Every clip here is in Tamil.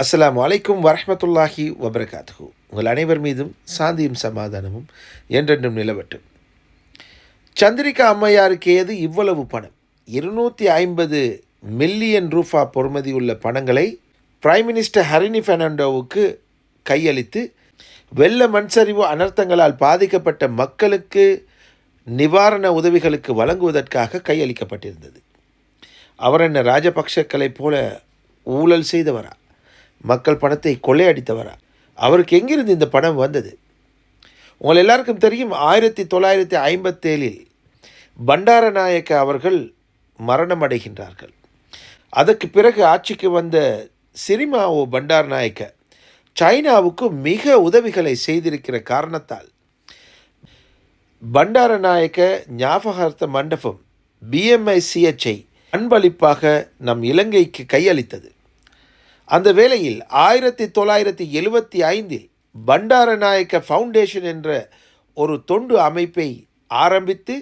அஸ்லாம் அலைக்கும் வரமத்துல்லாஹி வபரகாத்து உங்கள் அனைவர் மீதும் சாந்தியும் சமாதானமும் என்றென்றும் நிலவட்டும். சந்திரிகா அம்மையாருக்கு ஏது இவ்வளவு பணம்? இருநூற்றி ஐம்பது மில்லியன் ரூபா பொறுமதி உள்ள பணங்களை பிரைம் மினிஸ்டர் ஹரினி பெர்னாண்டோவுக்கு கையளித்து வெள்ள மண்சரிவு அனர்த்தங்களால் பாதிக்கப்பட்ட மக்களுக்கு நிவாரண உதவிகளுக்கு வழங்குவதற்காக கையளிக்கப்பட்டிருந்தது. அவர் என்ன ராஜபக்ஷக்களைப் போல ஊழல் செய்தவரா? மக்கள் பணத்தை கொள்ளையடித்தவரா? அவருக்கு எங்கிருந்து இந்த பணம் வந்தது? உங்கள் எல்லாருக்கும் தெரியும் ஆயிரத்தி தொள்ளாயிரத்தி ஐம்பத்தேழில் பண்டாரநாயக்க அவர்கள் மரணம் அடைகின்றார்கள் அதற்கு பிறகு ஆட்சிக்கு வந்த சிரிமாவோ பண்டாரநாயக்க சைனாவுக்கு மிக உதவிகளை செய்திருக்கிற காரணத்தால் பண்டாரநாயக்க ஞாபகார்த்த மண்டபம் பிஎம்ஐ சிஎச்ஐ அன்பளிப்பாக நம் இலங்கைக்கு கையளித்தது. அந்த வேளையில் ஆயிரத்தி தொள்ளாயிரத்தி எழுபத்தி ஐந்தில் பண்டாரநாயக்க ஃபவுண்டேஷன் என்ற ஒரு தொண்டு அமைப்பை ஆரம்பித்து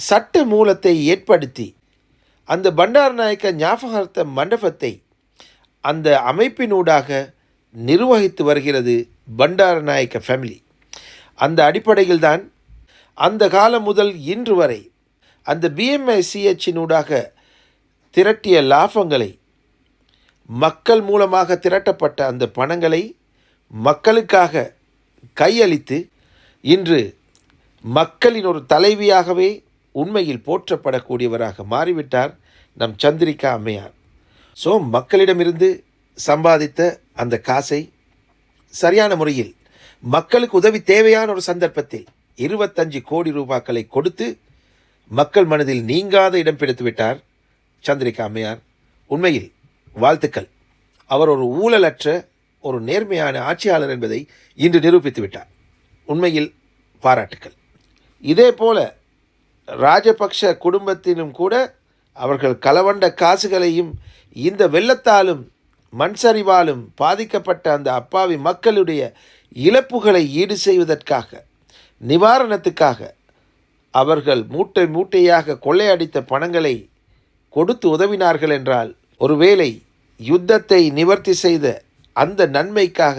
சட்ட மூலத்தை ஏற்படுத்தி அந்த பண்டாரநாயக்க ஞாபகார்த்த மண்டபத்தை அந்த அமைப்பினூடாக நிர்வகித்து வருகிறது பண்டாரநாயக்க ஃபேமிலி அந்த அடிப்படையில்தான் அந்த காலம் முதல் இன்று வரை அந்த பிஎம்ஐசிஹெச்சினூடாக திரட்டிய லாபங்களை மக்கள் மூலமாக திரட்டப்பட்ட அந்த பணங்களை மக்களுக்காக கையளித்து இன்று மக்களின் ஒரு தலைவியாகவே உண்மையில் போற்றப்படக்கூடியவராக மாறிவிட்டார் நம் சந்திரிகா அம்மையார். ஸோ மக்களிடமிருந்து சம்பாதித்த அந்த காசை சரியான முறையில் மக்களுக்கு உதவி தேவையான ஒரு சந்தர்ப்பத்தில் இருபத்தஞ்சு கோடி ரூபாக்களை கொடுத்து மக்கள் மனதில் நீங்காத இடம் பிடித்து விட்டார் சந்திரிகா அம்மையார். உண்மையில் வாழ்த்துக்கள். அவர் ஒரு ஊழலற்ற ஒரு நேர்மையான ஆட்சியாளர் என்பதை இன்று நிரூபித்து விட்டார். உண்மையில் பாராட்டுக்கள். இதே போல ராஜபக்ஷ குடும்பத்திலும் கூட அவர்கள் களவண்ட காசுகளையும் இந்த வெள்ளத்தாலும் மண் சரிவாலும் பாதிக்கப்பட்ட அந்த அப்பாவி மக்களுடைய இழப்புகளை ஈடு செய்வதற்காக நிவாரணத்துக்காக அவர்கள் மூட்டை மூட்டையாக கொள்ளையடித்த பணங்களை கொடுத்து உதவினார்கள் என்றால் ஒருவேளை யுத்தத்தை நிவர்த்தி செய்த அந்த நன்மைக்காக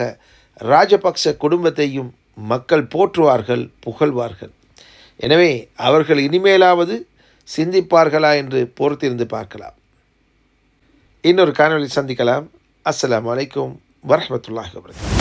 ராஜபக்ச குடும்பத்தையும் மக்கள் போற்றுவார்கள் புகழ்வார்கள். எனவே அவர்கள் இனிமேலாவது சிந்திப்பார்களா என்று பொறுத்திருந்து பார்க்கலாம். இன்னொரு காணொலி சந்திக்கலாம். அஸ்லாம் வலைக்கும் வரமத்துல்லாஹ் வபரகாத்